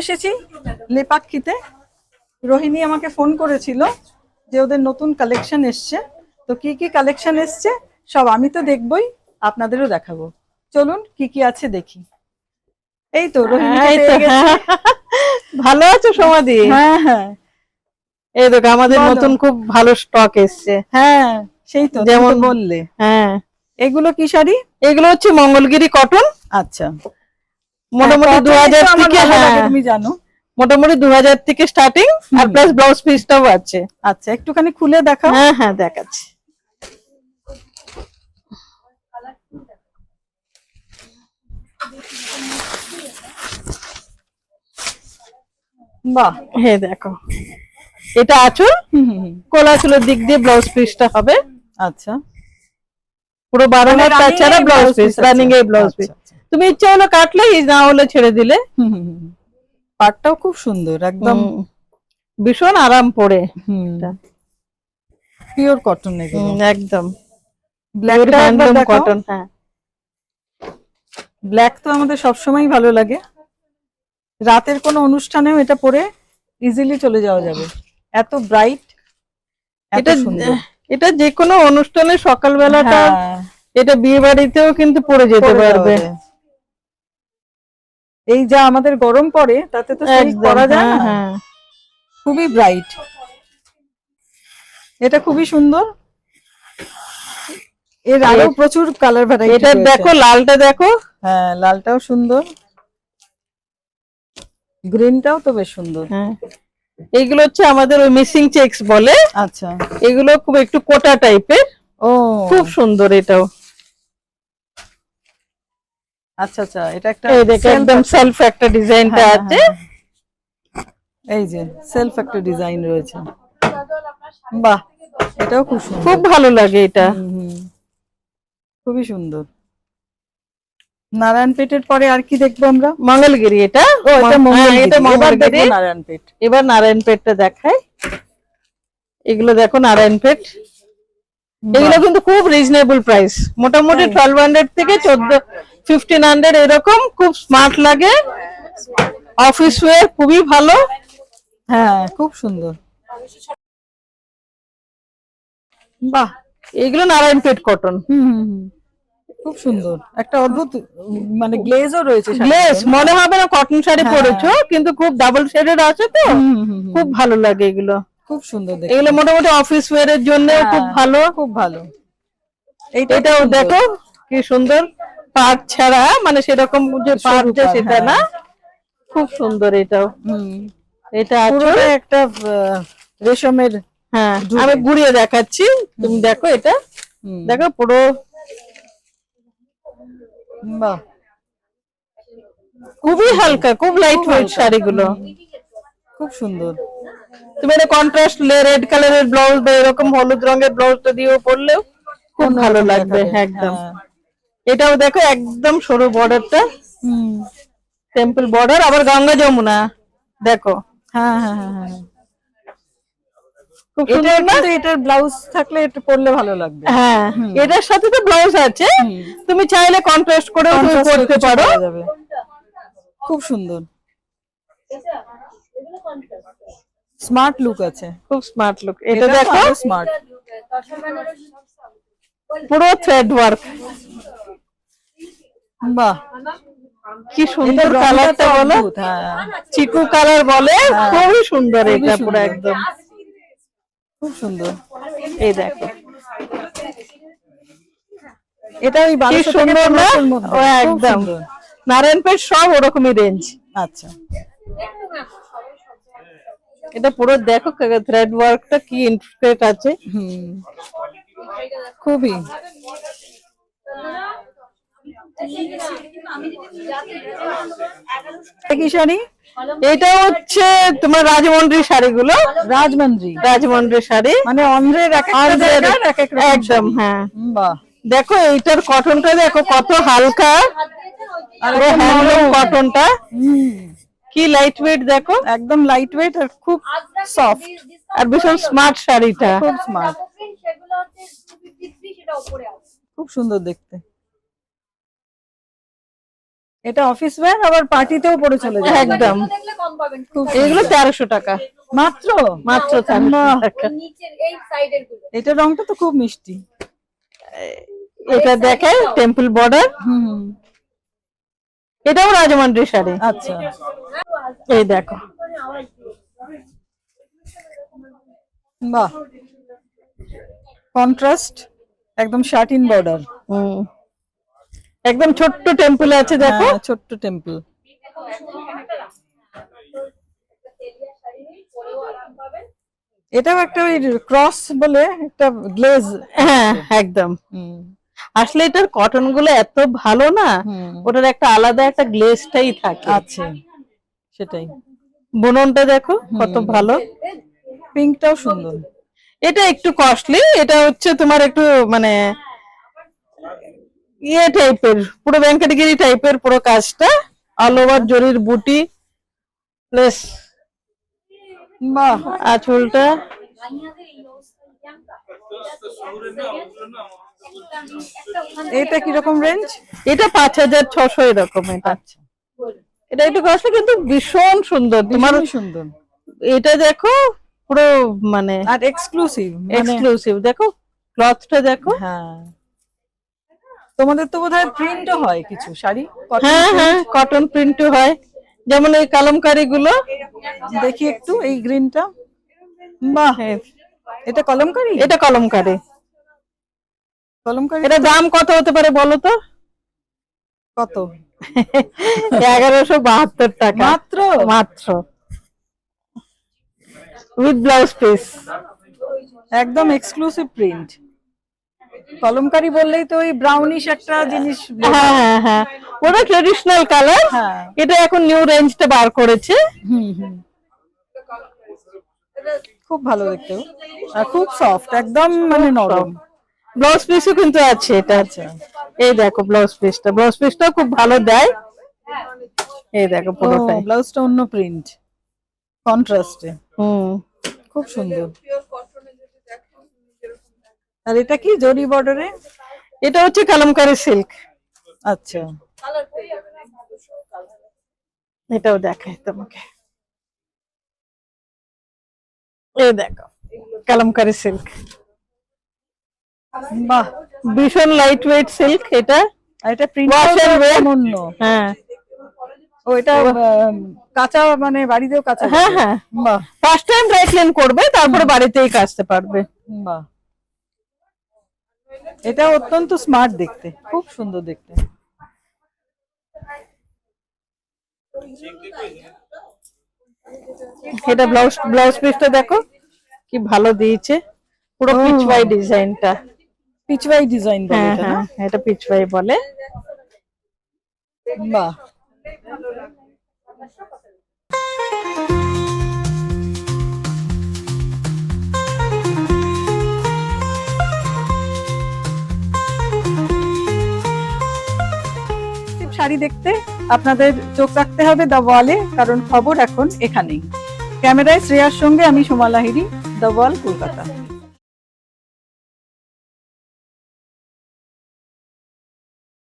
এসেছি লেপাক্ষিতে। রোহিণী আমাকে ফোন করেছিল যে ওদের নতুন কালেকশন এসছে। তো কি কি কালেকশন এসছে সব আমি তো দেখবই আপনাদেরও দেখাবো। চলুন কি কি আছে দেখি। এই তো রোহিণী হ্যাঁ। ভালো আছো সমাধি হ্যাঁ হ্যাঁ। এই দেখো আমাদের নতুন খুব ভালো স্টক এসছে। হ্যাঁ সেই তো যেমন যেমন- বললে। হ্যাঁ। এগুলো কি শাড়ি? এগুলো হচ্ছে মঙ্গলগিরি কটন আচ্ছা। মোটামুটি হ্যাঁ, দু cotton হাজার থেকে হ্যাঁ, তুমি জানো। মোটামুটি দু হাজার থেকে স্টার্টিং আর প্লাস ব্লাউজ পিসটাও আছে। আচ্ছা একটুখানি খুলে দেখাও। হ্যাঁ হ্যাঁ দেখাচ্ছি। বাহ। হ্যাঁ দেখো। এটা আঁচল হুম, হুম, হুম। কোলা চুলের দিক দিয়ে ব্লাউজ পিসটা হবে। আচ্ছা। পুরো বারো হাত তাছাড়া ব্লাউজ পিস রানিং এ ব্লাউজ পিস। তুমি ইচ্ছা হলো কাটলে না হলে ছেড়ে দিলে। পাটটাও খুব সুন্দর একদম ভীষণ আরাম পড়ে পিওর কটন একদম। দেখাও কটন হ্যাঁ। ব্ল্যাক তো আমাদের সবসময় ভালো লাগে। রাতের কোনো অনুষ্ঠানেও এটা পরে ইজিলি চলে যাওয়া যাবে। এত ব্রাইট এটা এটা যে কোনো অনুষ্ঠানে সকালবেলাটা হ্যাঁ, এটা বিয়ে বাড়িতেও কিন্তু পরে যেতে পারবে। এই যা আমাদের গরম পড়ে তাতে তো সেই করা যায় হ্যাঁ, না? হ্যাঁ। খুবই ব্রাইট এটা খুবই সুন্দর। এর আরও প্রচুর কালার ভ্যারাইটি এটা দেখো লালটা দেখো। হ্যাঁ লালটাও সুন্দর। গ্রিনটাও তো বেশ সুন্দর। হ্যাঁ। এইগুলো হচ্ছে আমাদের ওই মিসিং চেক্স বলে। আচ্ছা। এগুলো খুব একটু কোটা টাইপের ও। খুব সুন্দর এটাও। আচ্ছা আচ্ছা এটা একটা এই দেখো একদম সেলফ একটা ডিজাইনটা হ্যাঁ, আছে। হ্যাঁ, হ্যাঁ। এই যে সেলফ একটা ডিজাইন রয়েছে। বাহ এটাও খুব সুন্দর। খুব ভালো লাগে এটা। খুবই সুন্দর। নারায়ণ পেটের পরে আর কি দেখব আমরা? মঙ্গলগিরি এটা? ও এটা হ্যাঁ। এটা এবার মঙ্গলগিরি। নারায়ণ পেট। এবার নারায়ণপেটটা দেখাই। এগুলো দেখো নারায়ণপেট এগুলো কিন্তু খুব রিজনেবল প্রাইস মোটামুটি টুয়েলভ হান্ড্রেড থেকে চোদ্দ ফিফটিন হান্ড্রেড এরকম খুব স্মার্ট লাগে। অফিস ওয়্যার খুবই ভালো। হ্যাঁ খুব সুন্দর। বাহ এগুলো নারায়ণপেট কটন। খুব সুন্দর। একটা অদ্ভুত মানে গ্লেজও রয়েছে না? মনে হবে না কটন শাড়ি হ্যাঁ। পরেছো কিন্তু খুব ডাবল শেডেড আছে তো। খুব ভালো লাগে এগুলো। খুব সুন্দর দেখতে। এগুলো মোটামুটি অফিস ওয়্যার এর জন্য খুব হ্যাঁ, ভালো। খুব ভালো। এইটা এটাও দেখো কি সুন্দর। পাট ছাড়া মানে সেরকম যে পাট যে সেটা হ্যাঁ। না খুব সুন্দর এটাও। এটা একটা রেশমের হ্যাঁ আমি ঘুরিয়ে দেখাচ্ছি। তুমি দেখো এটা। দেখো পুরো। বাহ। খুবই হালকা খুব লাইট ওয়েট শাড়িগুলো। খুব সুন্দর। তুমি এটা কন্ট্রাস্ট রেড কালারের ব্লাউজ বা এরকম হলুদ রঙের ব্লাউজটা দিয়েও পরলেও খুব ভালো লাগবে একদম। হ্যাঁ। এটাও দেখো একদম সরু বর্ডারটা টেম্পল বর্ডার আবার গঙ্গা যমুনা দেখো। হ্যাঁ হ্যাঁ হ্যাঁ হ্যাঁ। খুব সুন্দর না? এটার ব্লাউজ থাকলে এটা পরলে ভালো লাগবে। হ্যাঁ এটার সাথে তো ব্লাউজ আছে। তুমি চাইলে কন্ট্রাস্ট করেও তুমি পরতে। খুব সুন্দর। স্মার্ট লুক আছে। খুব স্মার্ট লুক এটা দেখো। স্মার্ট পুরো থ্রেড ওয়ার্ক বাহ। কি সুন্দর কালারটা বলো। হ্যাঁ। চিকু কালার বলে খুবই সুন্দর এটা পুরো একদম। খুব সুন্দর। এই দেখো। এটা ওই বারোশো সুন্দর না? ও একদম। সুন্দর। নারায়ণপেট সব ওরকমই রেঞ্জ আচ্ছা। এটা পুরো দেখো থ্রেড ওয়ার্কটা কি ইন্ট্রিকেট আছে। খুবই। কি শাড়ি? এটা হচ্ছে তোমার রাজমন্ড্রি শাড়িগুলো। রাজমন্দ্রি রাজমন্ড্রি শাড়ি। মানে অন্ধ্রের একদম হ্যাঁ। দেখো এইটার কটনটা দেখো কত হালকা। আর কটনটা কি লাইট ওয়েট দেখো? একদম লাইট ওয়েট আর খুব সফট আর ভীষণ স্মার্ট শাড়িটা। খুব স্মার্ট সেগুলো হচ্ছে 253 সেটা উপরে আছে। খুব সুন্দর দেখতে। এটা অফিস ওয়্যার আবার পার্টিতেও পরে চলে যায়। একদম। দেখলে কম পাবেন খুব এগুলো তেরোশো টাকা। মাত্র? মাত্র তেরোশো বাহ। টাকা। নিচের এই সাইডেরগুলো। এটা রংটা তো খুব মিষ্টি। এটা দেখে টেম্পল বর্ডার হুম। এটাও রাজমন্ডি শাড়ি। আচ্ছা। এই দেখো। বাহ। কন্ট্রাস্ট একদম শার্টিন বর্ডার হুম। একদম ছোট্ট টেম্পল আছে দেখো। ছোট্ট টেম্পল এটাও একটা ওই ক্রস বলে একটা গ্লেজ হ্যাঁ একদম। আসলে এটার কটনগুলো এত ভালো না ওটার একটা আলাদা একটা গ্লেজটাই থাকে। আছে সেটাই। বুননটা দেখো কত ভালো। পিঙ্কটাও সুন্দর। এটা একটু কস্টলি এটা হচ্ছে তোমার একটু মানে ইয়ে টাইপের পুরো ব্যাংকেটগিরি টাইপের পুরো কাজটা। অল ওভার জরির বুটি প্লাস বাহ। আঁচলটা। এটা কীরকম রেঞ্জ এটা পাঁচ হাজার ছশো এরকম এটা। আচ্ছা। এটা একটু কস্টলি কিন্তু ভীষণ সুন্দর। তোমার সুন্দর। এটা দেখো পুরো মানে আর এক্সক্লুসিভ এক্সক্লুসিভ দেখো ক্লথটা দেখো। হ্যাঁ। তোমাদের তো বোধহয় প্রিন্টও হয় কিছু শাড়ি? হ্যাঁ হ্যাঁ কটন প্রিন্টও হয়। যেমন এই কালামকারি গুলো দেখি একটু এই গ্রিনটা বাহ এটা কলমকারি? এটা কলমকারি। কলমকারি এটা দাম কত হতে পারে বলো তো? কত? এগারোশো বাহাত্তর টাকা। মাত্র? মাত্র। উইথ ব্লাউজ পিস একদম এক্সক্লুসিভ প্রিন্ট কলমকারি বললেই তো ওই ব্রাউনিশ একটা জিনিস হ্যাঁ হ্যাঁ হ্যাঁ। ওটা ট্রেডিশনাল কালার হ্যাঁ। এটা এখন নিউ রেঞ্জটা বার করেছে। হুম হুম। খুব ভালো দেখতে। আর খুব সফট একদম মানে নরম। ব্লাউজ পিসও কিন্তু আছে এটা আচ্ছা এই দেখো ব্লাউজ পিসটা ব্লাউজ পিসটাও খুব ভালো দেয়। এই দেখো পুরোটাই। ব্লাউজটা অন্য প্রিন্ট কন্ট্রাস্টে হুম। খুব সুন্দর। আর এটা কি জরি বর্ডারে এটা হচ্ছে কালামকারি সিল্ক আচ্ছা। এটাও দেখাই তোমাকে। এই দেখো কালামকারি সিল্ক বাহ ভীষণ লাইট ওয়েট সিল্ক এটা। আর এটা প্রিন্ট অন্য হ্যাঁ। ও এটা কাঁচা মানে বাড়িতেও কাঁচা হ্যাঁ হ্যাঁ। বাহ। ফার্স্ট টাইম ড্রাই ক্লিন করবে তারপরে বাড়িতেই কাচতে পারবে। বাহ। এটা অত্যন্ত স্মার্ট দেখতে। খুব সুন্দর দেখতে। এটা ব্লাউজ ব্লাউজ পিসটা দেখো কি ভালো দিয়েছে। পুরো ও। পিচওয়াই ডিজাইনটা পিচওয়াই ডিজাইন বলে হ্যাঁ এটা না? হ্যাঁ এটা পিচওয়াই বলে। বাহ। শাড়ি দেখতে আপনাদের চোখ রাখতে হবে দ্য ওয়ালে কারণ খবর এখন এখানেই। ক্যামেরায় শ্রেয়ার সঙ্গে আমি সোমা লাহিড়ী দ্য ওয়াল কলকাতা।